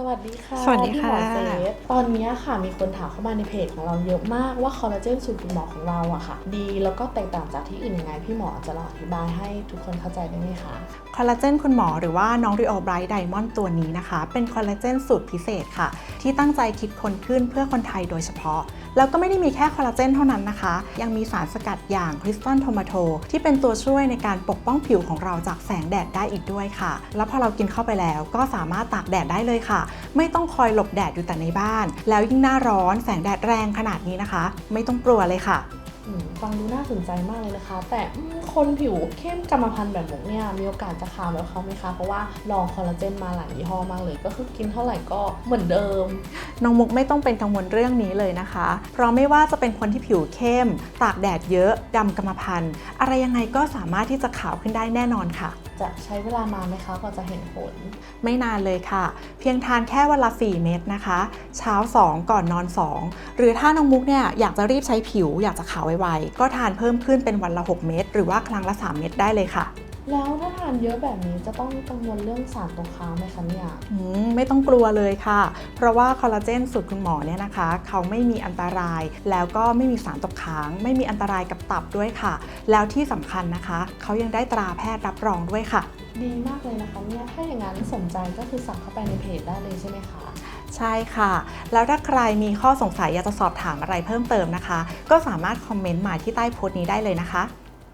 สวัสดีค่ะสวัสดีค่ะพี่หมอเซฟตอนนี้ค่ะมีคนถามเข้ามาในเพจของเราเยอะมากว่าคอลลาเจนสูตรคุณหมอของเราอะค่ะ ดีแล้วก็แตกต่างจากที่อื่นยังไงพี่หมอจะลองอธิบายให้ทุกคนเข้าใจได้ไหมคะคอลลาเจนคุณหมอหรือว่าน้องริโอไบรท์ไดมอนด์ตัวนี้นะคะ เป็นคอลลาเจนสูตรพิเศษค่ะ ที่ตั้งใจคิดค้นขึ้นเพื่อคนไทยโดยเฉพาะ แล้วก็ไม่ได้มีแค่คอลลาเจนเท่านั้นนะคะ ยังมีสารสกัดอย่างคริสตัลโทมาโตที่เป็นตัวช่วยในการปกป้องผิวของเราจากแสงแดดได้อีกด้วยค่ะ แล้วพอเรากินเข้าไปแล้วก็สามารถตากแดดได้เลยค่ะไม่ต้องคอยหลบแดดอยู่แต่ในบ้าน แล้วยิ่งหน้าร้อนแสงแดดแรงขนาดนี้นะคะ ไม่ต้องกลัวเลยค่ะฟังดูน่าสนใจมากเลยนะคะ แต่คนผิวเข้มกรรมพันธุ์แบบผมเนี่ยมีโอกาสจะขาวแบบเขาไหมคะ เพราะว่าลองคอลลาเจนมาหลายยี่ห้อมากเลย ก็คือกินเท่าไหร่ก็เหมือนเดิม น้องมุกไม่ต้องเป็นกังวลเรื่องนี้เลยนะคะ เพราะไม่ว่าจะเป็นคนที่ผิวเข้ม ตากแดดเยอะดำกรรมพันธุ์ อะไรยังไงก็สามารถที่จะขาวขึ้นได้แน่นอนค่ะ จะใช้เวลานานไหมคะกว่าจะเห็นผล ไม่นานเลยค่ะ เพียงทานแค่วันละ 4 เม็ดนะคะ เช้า 2 ก่อนนอน 2 หรือถ้าน้องมุกเนี่ยอยากจะรีบใช้ผิว อยากจะขาวไวๆก็ทานเพิ่มขึ้นเป็นวันละ 6 เม็ดหรือว่าครั้งละ 3 เม็ดได้เลยค่ะ แล้วถ้าทานเยอะแบบนี้จะต้องกังวลเรื่องสารตกค้างไหมคะเนี่ยอืมไม่ต้องกลัวเลยค่ะ เพราะว่าคอลลาเจนสูตรคุณหมอเนี่ยนะคะ เขาไม่มีอันตราย แล้วก็ไม่มีสารตกค้าง ไม่มีอันตรายกับตับด้วยค่ะ แล้วที่สำคัญนะคะ เขายังได้ตราแพทย์รับรองด้วยค่ะ ดีมากเลยนะคะเนี่ยถ้าอย่างนั้นสนใจก็คือสั่งเข้าไปในเพจได้เลยใช่ไหมคะใช่ค่ะ แล้วถ้าใครมีข้อสงสัยอยากจะสอบถามอะไรเพิ่มเติมนะคะ ก็สามารถคอมเมนต์มาที่ใต้โพสต์นี้ได้เลยนะคะ